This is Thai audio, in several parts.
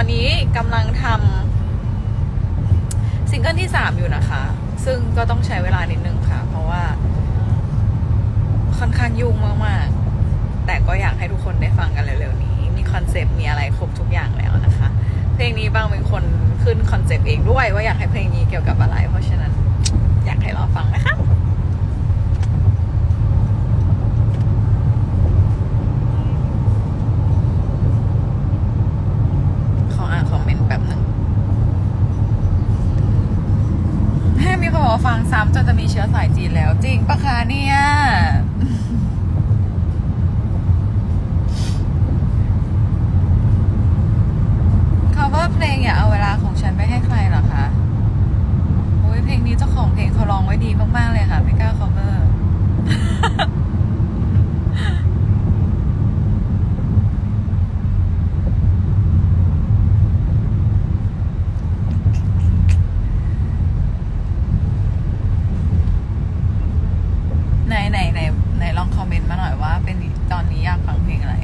อนนี้กำลังทำซิงเกิลที่สามอยู่นะคะ ซึ่งก็ต้องใช้เวลานิดนึงค่ะ เพราะว่า ค่อนข้างยุ่งมากๆ แต่ก็อยากให้ทุกคนได้ฟังกันเร็วๆนี้ มีคอนเซปต์มีอะไรครบทุกอย่างแล้วนะคะ เพลงนี้บางเป็นคนขึ้นคอนเซปต์เองด้วยว่าอยากให้เพลงนี้เกี่ยวกับอะไร เพราะฉะนั้นอยากให้รอฟังนะคะ ขออ่านคอมเมนต์แป๊บหนึ่งแม่มีคนบอกว่าฟังซ้ำจนจะมีเชื้อสายจีนแล้ว จ ริงปะคะเนี่ย cover เพลงอย่าเอาเวลาของฉันไปให้ใครหรอคะโอ้ยเพลงนี้เจ้าของเพลงเขาร้องไว้ดีมากๆเลยค่ะไม่กล้า cover ไหนไหนไหนไหนลองคอมเมนต์มาหน่อยว่า เป็นตอนนี้อยากฟังเพลงอะไร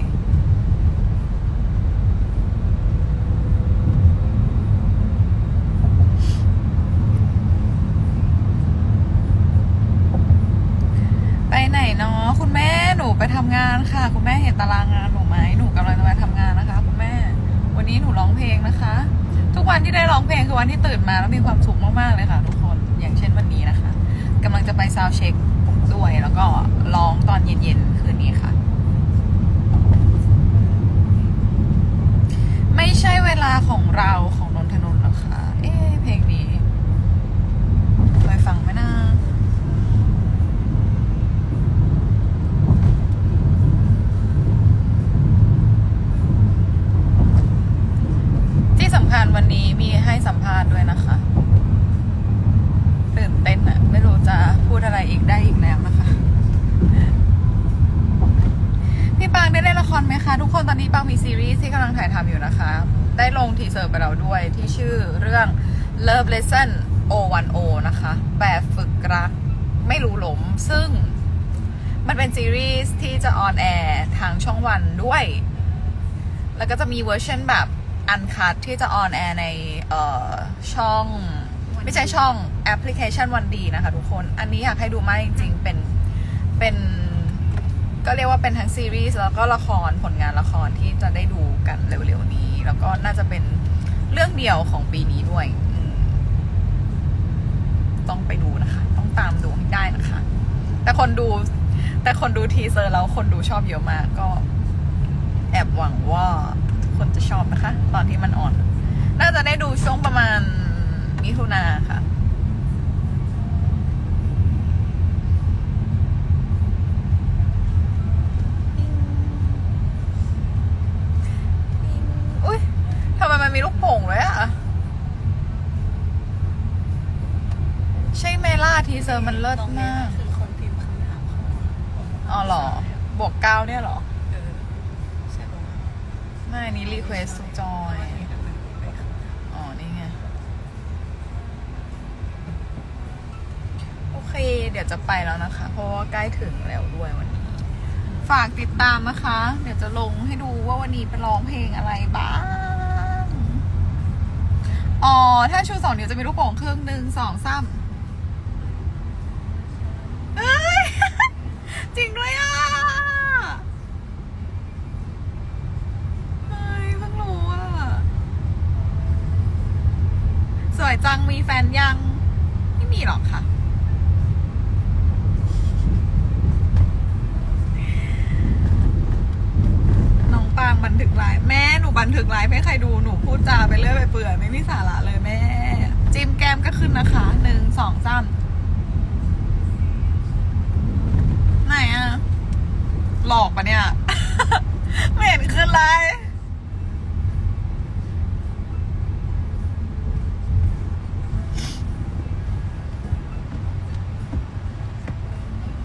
ไปไหนเนาะคุณแม่หนูไปทำงานค่ะ คุณแม่เห็น ตารางงานหนูไหมหนูกำลังจะไปทำงานนะคะคุณแม่ วันนี้หนูร้องเพลงนะคะ ทุกวันที่ได้ร้องเพลงคือวันที่ตื่นมาแล้วมีความสุขมากๆเลยค่ะ ทุกคนอย่างเช่นวันนี้นะคะกำลังจะไปซาวเช็คด้วยแล้วก็ร้องตอนเย็นๆคืนนี้ค่ะ ไม่ใช่เวลาของเราของนนทนนท์หรอคะเอ๊เพลงนี้เคยฟังไหมนะ ที่สำคัญวันนี้มีให้สัมภาษณ์ด้วยนะคะ ตื่นเต้นอะไม่รู้จะพูดอะไรอีกได้อีกแล้วนะคะ พี่ปังได้เล่นละครไหมคะ ทุกคนตอนนี้ปังมีซีรีส์ที่กำลังถ่ายทำอยู่นะคะ ได้ลงทีเซอร์ไปแล้วด้วยที่ชื่อเรื่อง Love Lesson 010นะคะ แบบฝึกรักไม่รู้หลม ซึ่งมันเป็นซีรีส์ที่จะออนแอร์ทางช่องวันด้วย แล้วก็จะมีเวอร์ชันแบบอันคัดที่จะออนแอร์ในช่อง ไม่ใช่ช่องแอปพลิเคชันวันดีนะคะทุกคน อันนี้อยากให้ดูมากจริงๆ เป็นเป็นก็เรียกว่าเป็นทั้งซีรีส์แล้วก็ละครผลงานละครที่จะได้ดูกันเร็วๆนี้ แล้วก็น่าจะเป็นเรื่องเดียวของปีนี้ด้วย ไปดูนะคะ ต้องตามดูให้ได้นะคะ แต่คนดู แต่คนดูทีเซอร์แล้วคนดูชอบเยอะมากก็ แอบหวังว่าทุกคนจะชอบนะคะ ตอนที่มันออน น่าจะได้ดูช่วงประมาณมิถุนาค่ะ อุ้ยทำไมมันมีลูกโป่งเลยอะใช่ไหมล่ะ ทีเซอร์มันเลิศมาก คือคนพิมพ์คำถามเขาอ๋อเหรอ บวกเก้าเนี่ยเหรอ เออใช่ปะวะไม่อันนี้รีเควสจอย อ๋อ นี่ไง โอเค เดี๋ยวจะไปแล้วนะคะ เพราะว่าใกล้ถึงแล้วด้วยวันนี้ ฝากติดตามนะคะ เดี๋ยวจะลงให้ดูว่าวันนี้ไปร้องเพลงอะไรบ้าง อ๋อ ถ้าชูสองเดี๋ยวจะมีลูกโป่งครึ่งหนึ่งสองสามเอ้ย จริงด้วยอะเฮ้ยเพิ่งรู้อะ สวยจังมีแฟนยัง ไม่มีหรอกค่ะ น้องปางบันทึกไลฟ์แม่หนูบันทึกไลฟ์ให้ใครดูหนูพูดจาไปเรื่อยไปเปื่อยไม่มีสาระเลยแม่ จิ้มแก้มก็ขึ้นนะคะหนึ่งสองสามไหนอะ หลอกปะเนี่ย ไม่เห็นขึ้นเลย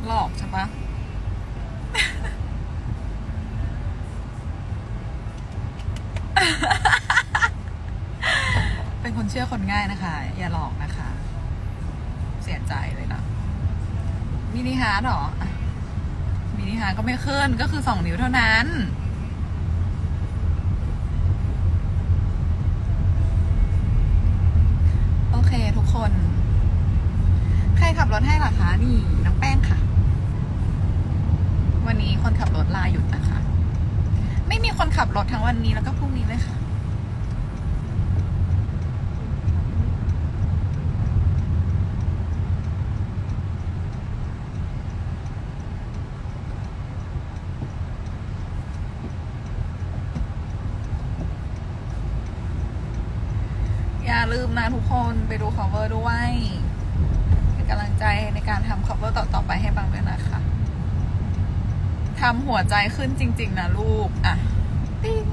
หลอกใช่ปะเป็นคนเชื่อคนง่ายนะคะ อย่าหลอกนะคะ เสียใจเลยนะมินิฮาร์ดเหรออะ มินิฮาร์ทก็ไม่เคลื่อนก็คือสองนิ้วเท่านั้น โอเคทุกคน ใครขับรถให้ล่ะคะ นี่น้องแป้งค่ะ วันนี้คนขับรถลาหยุดนะคะ ไม่มีคนขับรถทั้งวันนี้แล้วก็พรุ่งนี้เลยค่ะ ไปดู cover ด้วยเป็นกำลังใจในการทำ cover ต่อๆไปให้บังด้วยนะคะทำหัวใจขึ้นจริง ๆ นะลูก อะติ๊ง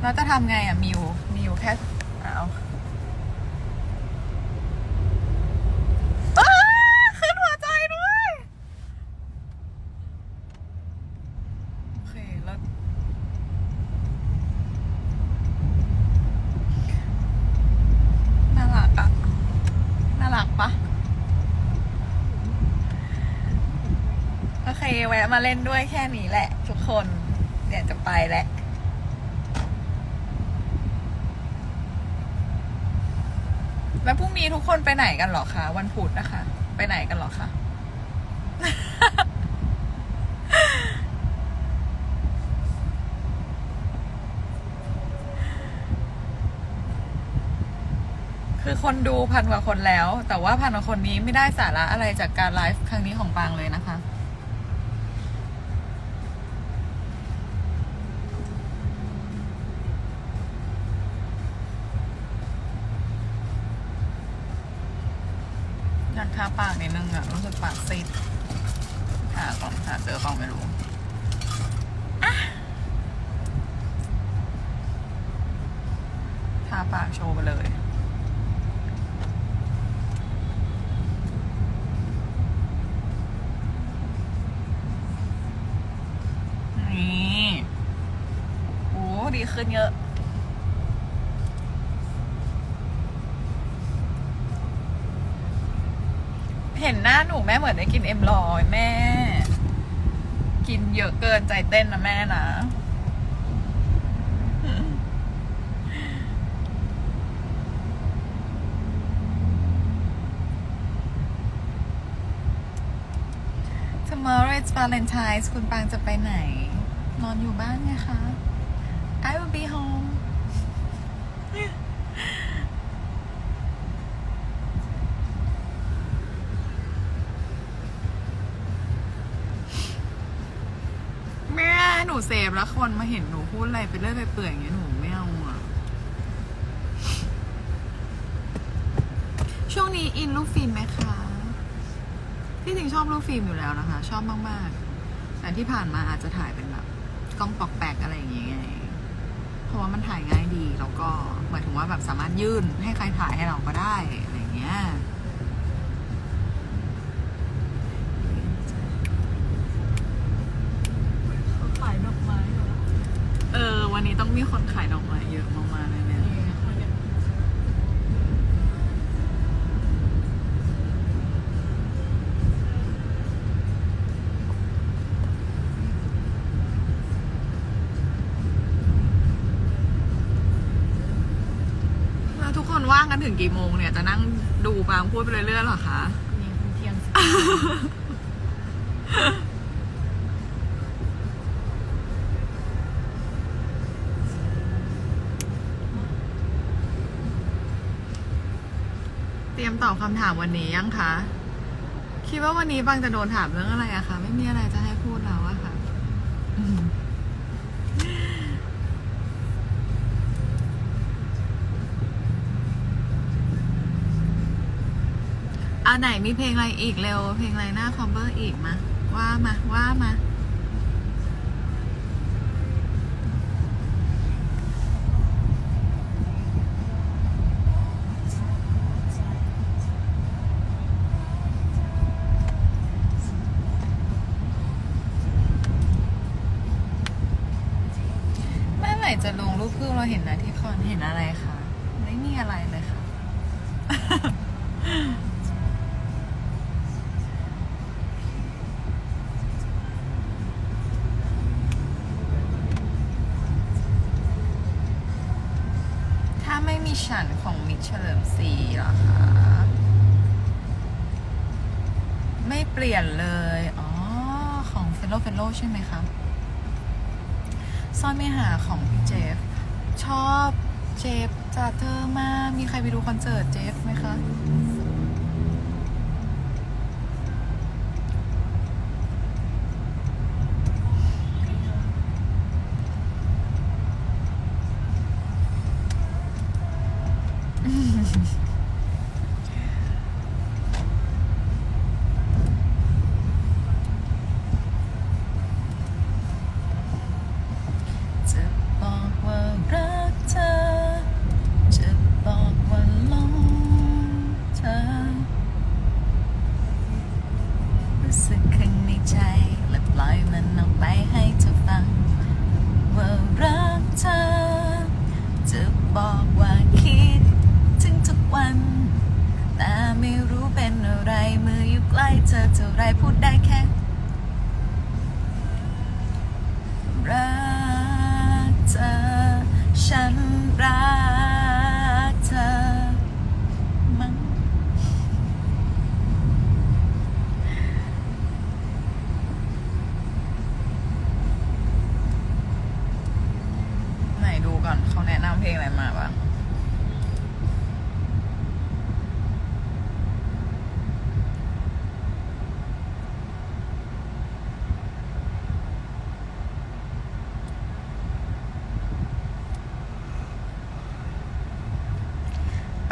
เราจะทำไงอะ มิว มิวแค่เอาอ้าขึ้นหัวใจด้วย โอเค แล้ว น่ารักอะน่ารักปะโอเค แวะมาเล่นด้วยแค่นี้แหละ ทุกคนเดี๋ยวจะไปแล้วแล้วพรุ่งนี้ทุกคนไปไหนกันหรอคะวันพุธนะคะ ไปไหนกันหรอคะคือคนดูพันกว่าคนแล้ว แต่ว่าพันกว่าคนนี้ไม่ได้สาระอะไรจากการไลฟ์ครั้งนี้ของปางเลยนะคะ อยากทาปากนิดนึงอะรู้สึกปากซีดหาก่อนหาเจอก่อนไม่รู้ทาปากโชว์ไปเลย นี่ โอ้ดีขึ้นเยอะ ห็นหน้าหนูแม่เหมือนได้กินเอ็มลอยแม่ กินเยอะเกินใจเต้นนะแม่นะ Tomorrow is Valentine's คุณปางจะไปไหน นอนอยู่บ้านไงคะ I will be home แม่ห นูเซฟแล้วคนมาเห็นหนูพูดอะไรไปเรื่อยไปเปื่อยอย่างเงี้ยหนูไม่เอาอะ ช่วงนี้อินลูกฟิล์มไหมคะ ที่จริงชอบรูปฟิล์มอยู่แล้วนะคะ ชอบมากๆ แต่ที่ผ่านมาอาจจะถ่ายเป็นแบบกล้องปอกแปกอะไรอย่างเงี้ยเพราะว่ามันถ่ายง่ายดีแล้วก็หมายถึงว่าแบบสามารถยื่นให้ใครถ่ายให้เราก็ได้อะไรอย่างเงี้ย เขาขายดอกไม้เหรอ เออ วันนี้ต้องมีคนขายดอกไม้เยอะมากๆเลยเนี่ยแล้วทุกคนว่างกันถึงกี่โมงเนี่ย จะนั่งดูบางพูดไปเรื่อยๆเหรอคะนี่เที่ยง เตรียมตอบคำถามวันนี้ยังคะ คิดว่าวันนี้บางจะโดนถามเรื่องอะไรอะคะ ไม่มีอะไรจะให้พูดแล้วอะค่ะอืมอันไหนมีเพลงอะไรอีกเร็ว เพลงอะไรหน้าคอมเบอร์อีกมา ว่ามาว่ามา เมื่อไหร่จะลงรูปคู่เราเห็นนะที่คอนเห็นอะไรคะไม่มีอะไรเลยค่ะ ถ้าไม่มีฉันของมิกเฉลิมศรีเหรอคะ ไม่เปลี่ยนเลย อ๋อ ของเฟลโลเฟลโลใช่ไหมคะ ซ่อนไม่หาของพี่เจฟ ชอบเจฟจากเธอมาก มีใครไปดูคอนเสิร์ตเจฟไหมคะ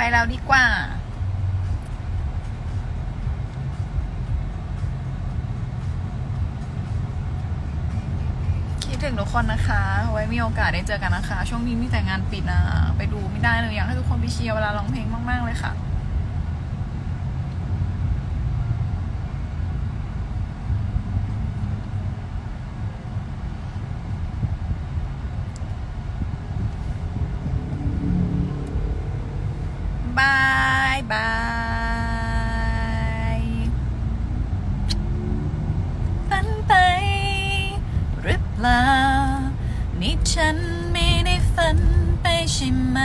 ไปแล้วดีกว่า คิดถึงทุกคนนะคะ ไว้มีโอกาสได้เจอกันนะคะ ช่วงนี้มีแต่งานปิดนะ ไปดูไม่ได้เลยอยากให้ทุกคนไปเชียร์เวลาร้องเพลงมาก ๆ เลยค่ะ บายบายฝันไปหรือเปล่า นี่ ฉันไม่ได้ฝันไปใช่ไหม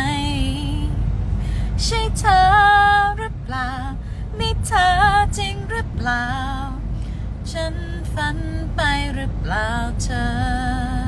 ใช่เธอหรือเปล่านี่เธอจริงหรือเปล่า ฉันฝันไปหรือเปล่าเธอ